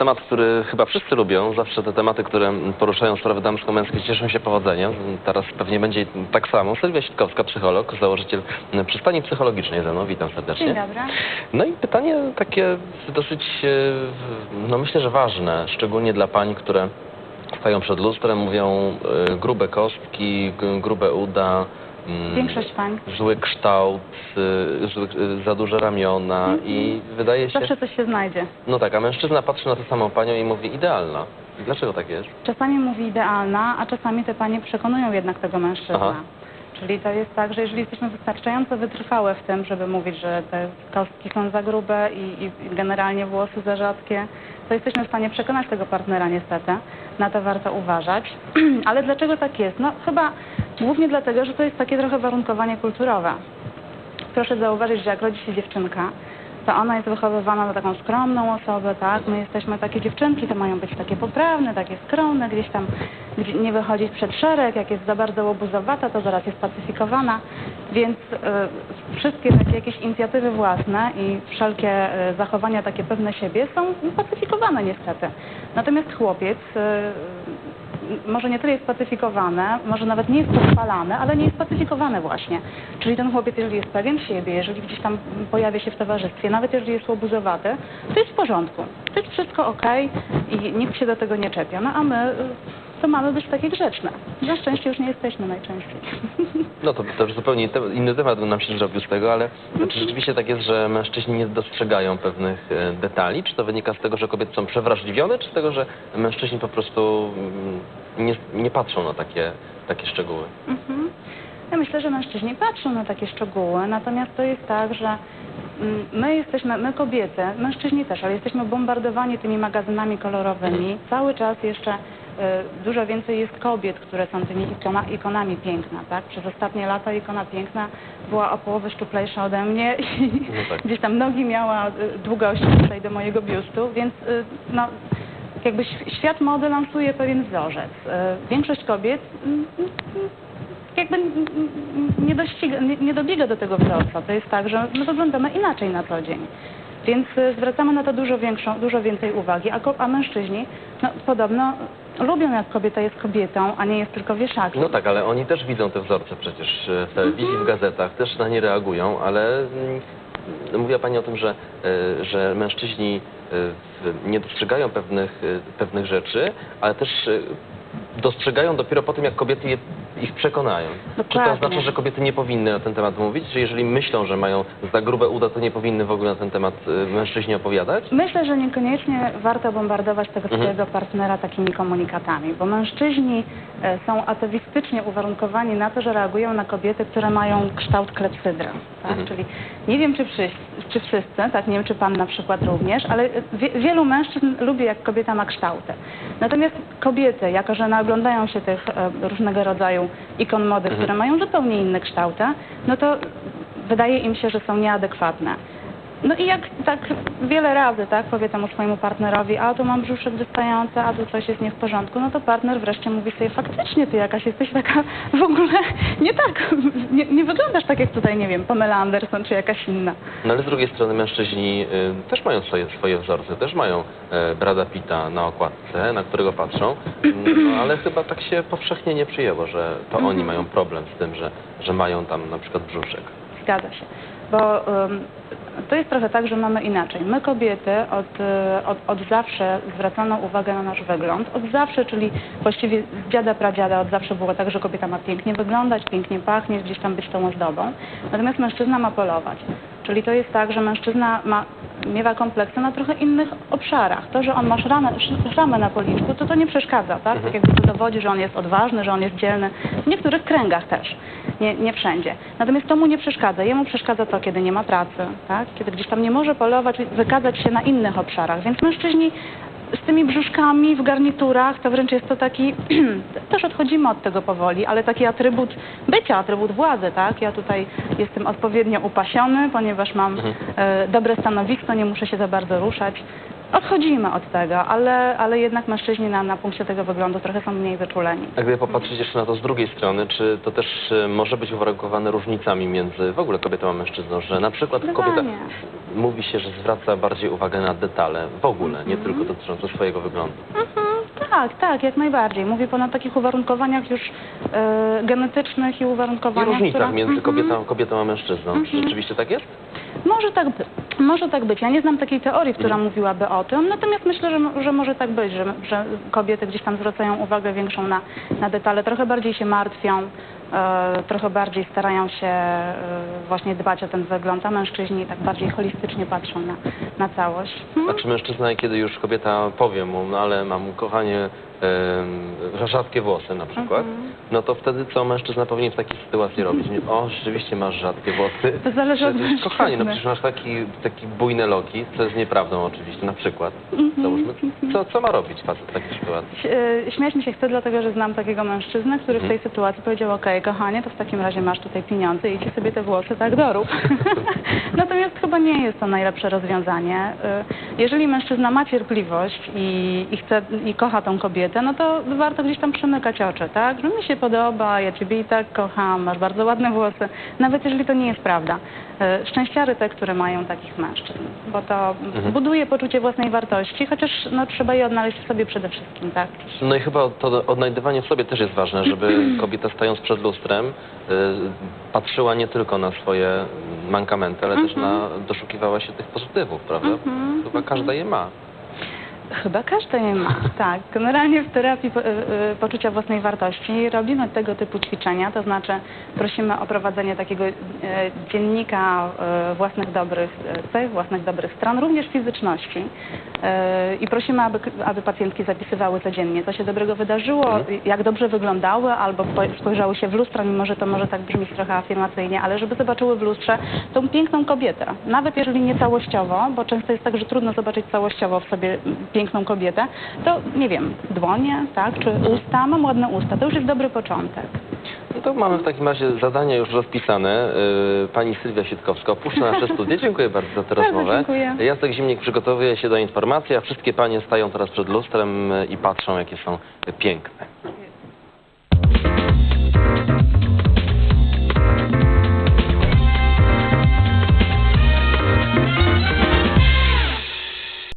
temat, który chyba wszyscy lubią. Zawsze te tematy, które poruszają sprawy damsko-męskie cieszą się powodzeniem. Teraz pewnie będzie tak samo. Sylwia Sitkowska, psycholog, założyciel przystani psychologicznej ze mną. Witam serdecznie. Dzień dobry. No i pytanie takie dosyć, e, no myślę, że ważne, szczególnie dla pań, które stają przed lustrem, mówią e, grube kostki, grube uda. Mm, Większość pań. Zły kształt, zły, e, za duże ramiona i wydaje się... Zawsze coś się znajdzie. No tak, a mężczyzna patrzy na tę samą panią i mówi idealna. I dlaczego tak jest? Czasami mówi idealna, a czasami te panie przekonują jednak tego mężczyznę. Aha. Czyli to jest tak, że jeżeli jesteśmy wystarczająco wytrwałe w tym, żeby mówić, że te kostki są za grube i, i generalnie włosy za rzadkie, to jesteśmy w stanie przekonać tego partnera niestety. Na to warto uważać. Ale dlaczego tak jest? No chyba głównie dlatego, że to jest takie trochę warunkowanie kulturowe. Proszę zauważyć, że jak rodzi się dziewczynka, to ona jest wychowywana na taką skromną osobę, tak? My jesteśmy takie dziewczynki, to mają być takie poprawne, takie skromne, gdzieś tam nie wychodzić przed szereg, jak jest za bardzo łobuzowata, to zaraz jest pacyfikowana, więc e, wszystkie takie jakieś inicjatywy własne i wszelkie e, zachowania takie pewne siebie są pacyfikowane niestety. Natomiast chłopiec e, może nie tyle jest pacyfikowane, może nawet nie jest pochwalane, ale nie jest pacyfikowany właśnie. Czyli ten chłopiec, jeżeli jest pewien siebie, jeżeli gdzieś tam pojawia się w towarzystwie, nawet jeżeli jest łobuzowaty, to jest w porządku. To jest wszystko ok i nikt się do tego nie czepia. No a my to mamy być takie grzeczne. Na szczęście już nie jesteśmy najczęściej. No to, to już zupełnie te, inny temat nam się zrobił z tego, ale czy rzeczywiście tak jest, że mężczyźni nie dostrzegają pewnych e, detali? Czy to wynika z tego, że kobiety są przewrażliwione, czy z tego, że mężczyźni po prostu mm, nie, nie patrzą na takie, takie szczegóły? Mhm. Ja myślę, że mężczyźni patrzą na takie szczegóły, natomiast to jest tak, że mm, my jesteśmy, my kobiety, mężczyźni też, ale jesteśmy bombardowani tymi magazynami kolorowymi. Cały czas jeszcze dużo więcej jest kobiet, które są tymi ikona, ikonami piękna, tak? Przez ostatnie lata ikona piękna była o połowę szczuplejsza ode mnie i No tak. gdzieś tam nogi miała y, długości tutaj do mojego biustu, więc y, no, jakby świat mody lansuje pewien wzorzec. Większość kobiet mm, mm, jakby nie, dościga, nie, nie dobiega do tego wzorca. To jest tak, że my wyglądamy inaczej na co dzień. Więc zwracamy na to dużo, większą, dużo więcej uwagi, a, a mężczyźni no, podobno lubią jak kobieta jest kobietą, a nie jest tylko wieszakiem. No tak, ale oni też widzą te wzorce przecież e, w telewizji, w gazetach, też na nie reagują, ale mm, mówiła Pani o tym, że, e, że mężczyźni e, w- nie dostrzegają pewnych, e, pewnych rzeczy, ale też e, dostrzegają dopiero po tym, jak kobiety je, ich przekonają. Czy to Dokładnie. oznacza, że kobiety nie powinny na ten temat mówić? Że jeżeli myślą, że mają za grube uda, to nie powinny w ogóle na ten temat e, mężczyźni opowiadać? Myślę, że niekoniecznie warto bombardować tego Mhm. swojego partnera takimi komunikatami, bo mężczyźni e, są atawistycznie uwarunkowani na to, że reagują na kobiety, które mają kształt klepsydry. Tak? Mhm. Czyli nie wiem, czy wszyscy, czy wszyscy, tak, nie wiem, czy pan na przykład również, ale wie, wielu mężczyzn lubi, jak kobieta ma kształty. Natomiast kobiety, jako że naoglądają się tych e, różnego rodzaju ikon mody, Mhm. które mają zupełnie inne kształty, no to wydaje im się, że są nieadekwatne. No i jak tak wiele razy, tak, powie temu swojemu partnerowi, a tu mam brzuszek wystający, a tu coś jest nie w porządku, no to partner wreszcie mówi sobie, faktycznie ty jakaś jesteś taka w ogóle nie tak, nie, nie wyglądasz tak jak tutaj, nie wiem, Pamela Anderson czy jakaś inna. No ale z drugiej strony mężczyźni y, też mają swoje, swoje wzorce, też mają e, Brada Pitta na okładce, na którego patrzą, no ale chyba tak się powszechnie nie przyjęło, że to Mhm. oni mają problem z tym, że, że mają tam na przykład brzuszek. Zgadza się. Bo ym, to jest trochę tak, że mamy inaczej. My kobiety od, y, od, od zawsze zwracano uwagę na nasz wygląd. Od zawsze, czyli właściwie z dziada pradziada od zawsze było tak, że kobieta ma pięknie wyglądać, pięknie pachnieć, gdzieś tam być tą ozdobą. Natomiast mężczyzna ma polować. Czyli to jest tak, że mężczyzna ma, miewa kompleksy na trochę innych obszarach. To, że on ma szramę, sz- szramę na policzku, to to nie przeszkadza, tak? Tak jakby to dowodzi, że on jest odważny, że on jest dzielny. W niektórych kręgach też, nie, nie wszędzie. Natomiast to mu nie przeszkadza. Jemu przeszkadza to, kiedy nie ma pracy, tak? Kiedy gdzieś tam nie może polować, wykazać się na innych obszarach. Więc mężczyźni z tymi brzuszkami w garniturach, to wręcz jest to taki, też odchodzimy od tego powoli, ale taki atrybut bycia, atrybut władzy, tak? Ja tutaj jestem odpowiednio upasiony, ponieważ mam Mhm. e, dobre stanowisko, nie muszę się za bardzo ruszać. Odchodzimy od tego, ale, ale jednak mężczyźni na, na punkcie tego wyglądu trochę są mniej wyczuleni. A gdyby popatrzeć jeszcze na to z drugiej strony, czy to też e, może być uwarunkowane różnicami między w ogóle kobietą a mężczyzną, że na przykład kobieta mówi się, że zwraca bardziej uwagę na detale w ogóle, nie tylko dotyczące swojego wyglądu. Mhm, tak, tak, jak najbardziej. Mówię pan o takich uwarunkowaniach już e, genetycznych i I uwarunkowaniach, różnicach między Mhm. kobietą, kobietą a mężczyzną. Czy rzeczywiście tak jest? Może tak, by, może tak być. Ja nie znam takiej teorii, która Mhm. mówiłaby o tym, natomiast myślę, że, że może tak być, że, że kobiety gdzieś tam zwracają uwagę większą na, na detale, trochę bardziej się martwią, e, trochę bardziej starają się e, właśnie dbać o ten wygląd, a mężczyźni tak bardziej holistycznie patrzą na, na całość. Hmm? A czy mężczyzna, kiedy już kobieta powie mu, no ale mam kochanie em, rzadkie włosy na przykład, Mhm. no to wtedy co mężczyzna powinien w takiej sytuacji robić? O, rzeczywiście masz rzadkie włosy. To zależy od Przecież, Kochanie, no mężczyzny. przecież masz taki, taki bujne loki, co jest nieprawdą oczywiście, na przykład. Mhm. Załóżmy, co, co ma robić facet w takiej sytuacji? E, Śmiać mi się chce, dlatego że znam takiego mężczyznę, który w Mhm. tej sytuacji powiedział, okej, kochanie, to w takim razie masz tutaj pieniądze i idź sobie te włosy tak dorób. Natomiast chyba nie jest to najlepsze rozwiązanie. E, Jeżeli mężczyzna ma cierpliwość i, i chce i kocha tą kobietę, no to warto gdzieś tam przymykać oczy, tak? Że mi się podoba, ja ciebie i tak kocham, masz bardzo ładne włosy, nawet jeżeli to nie jest prawda. E, Szczęściary te, które mają takich mężczyzn, bo to Mhm. buduje poczucie własnej wartości, chociaż no, trzeba je odnaleźć w sobie przede wszystkim, tak? No i chyba to odnajdywanie w sobie też jest ważne, żeby kobieta stając przed lustrem y, patrzyła nie tylko na swoje mankamenty, ale też na, doszukiwała się tych pozytywów, prawda? Mhm. Chyba każda je ma. Chyba każdy je ma, tak. Generalnie w terapii po, y, y, poczucia własnej wartości robimy tego typu ćwiczenia, to znaczy prosimy o prowadzenie takiego y, dziennika y, własnych dobrych cech, własnych dobrych stron, również fizyczności. Y, I prosimy, aby, aby pacjentki zapisywały codziennie, co się dobrego wydarzyło, Mhm. jak dobrze wyglądały, albo spo- spojrzały się w lustro, mimo że to może tak brzmieć trochę afirmacyjnie, ale żeby zobaczyły w lustrze tą piękną kobietę. Nawet jeżeli nie całościowo, bo często jest tak, że trudno zobaczyć całościowo w sobie piękną kobietę, to nie wiem, dłonie, tak, czy usta, mam ładne usta, to już jest dobry początek. No to mamy w takim razie zadania już rozpisane. Y, Pani Sylwia Sietkowska opuszcza nasze studio. Dziękuję bardzo za tę Bardzo rozmowę. dziękuję. Jacek Zimnik przygotowuje się do informacji, a wszystkie panie stają teraz przed lustrem i patrzą, jakie są piękne.